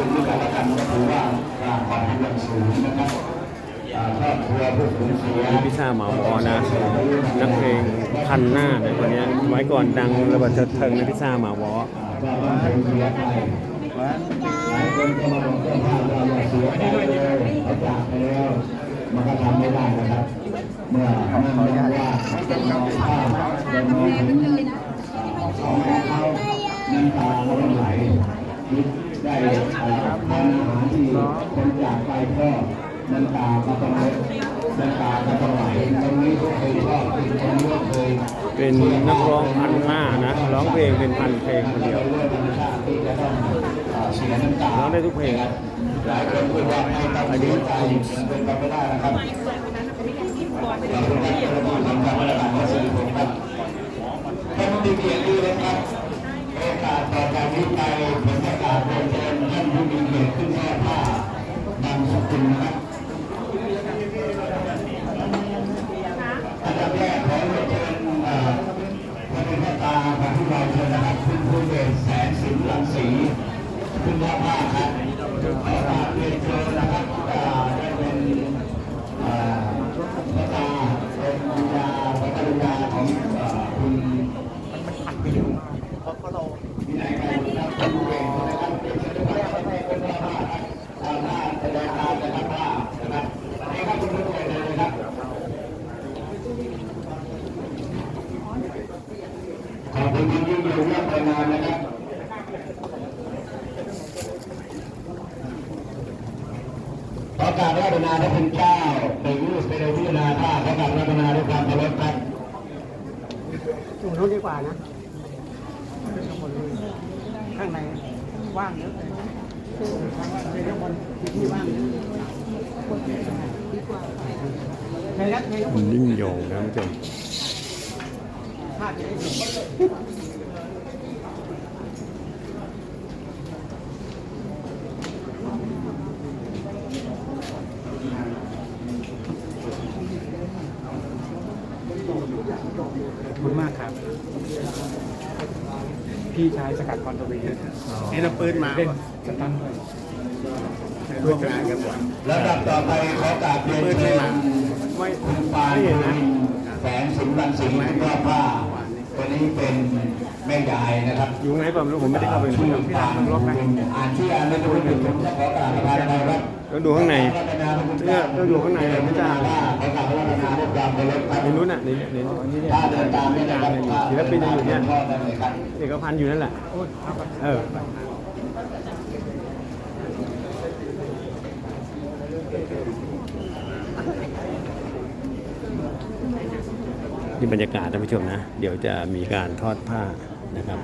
คุณด้วยกันและกันก็ถือว่าการขอบคุณอย่างสูงนะครับอ่าครอบครัวผู้สูญเสียนี่พี่ชาหมาวอนะ นักเพลงพันหน้าในคนเนี้ยไว้ก่อนดังระเบิดเถิดเทิงนะพี่ชาหมาวอว่าว่าเป็นเสียไปหลายคนก็มาบอกเจ้าภาพว่าอย่าเสียใจเลยเขาจากไปแล้วมันก็ทำไม่ได้นะครับ เมื่อนั่นไม่ว่าจะมองภาพจะมองถึงของเขาน้ำตาก็ต้องไหลคิด ได้ทานอาหารที่คนจากไปก็น้ำตาก็ต้องไหลน้ำตาก็ต้องไหลตรงนี้ก็เคยชอบตรงนี้ก็เคยเป็นนักร้องพันหน้านะร้องเพลงเป็นพันเพลงคนเดียวร้องได้ทุกเพลงหลายคนพูดว่าไม่ต้องเสียใจเป็นไปไม่ได้นะครับเราต้องการจะพูดถึงการประกาศสื่อผมครับท่านที่เกียรติดีนะครับโอกาสต่อจากนี้ไปางสกุลนะครับอันดับแรกขอเรียนเชิญเอ่อพระเป็นพระตาของผู้เราเชิญนะครับคุณผู้เดชแสนสินลังสีขึ้นแท่ผ้าครับ ขอบคุณที่ยิ่งอยู่เรื่องไปนานนะครับขอกราบราชนาพระคุณเจ้าเป็นรูปเป็นวินาท่าขอกราบราชนาด้วยความเคารพครับอยู่นู้นดีกว่านะข้างในว่างเยอะเลยในข้างบนมีที่ว่างเยอะในรัฐในข้างบนยิ่งโยงนะท่านผู้ชม ภาพจะได้เห็นขอบคุณมากครับ พี่ชายสกัดคอนโทรีนี่เราปืนมาเล่นสตันด้วยร่วมงานกันบ่อยแล้วดับต่อไปขอกราบเรียนเชิญไม่คุณปานไม่เห็นนะแสงสิงห์ รังสีคุณว่าผ้าคนนี้เป็นแม่ยายนะครับอยู่ไหนเปล่าไม่รู้ผมไม่ได้เข้าไปชื่อดูปานอ่านชื่ออ่านไม่รู้เป็นผมจะขอกราบประทานนะครับแล้วดูข้างในเนี่ยต้องอยู่ข้างในเลยไม่ใช่ขอกราบพระราชนาด้วยความเคารพครับในนู้นน่ะในในนี่เนี่ยถ้าเดินตามไม่ได้ครับศิลปินยังอยู่เนี่ยพ่อได้เลยครับเอกพันธ์อยู่นั่นแหละเออ นี่บรรยากาศท่านผู้ชมนะ เดี๋ยวจะมีการทอดผ้านะครับ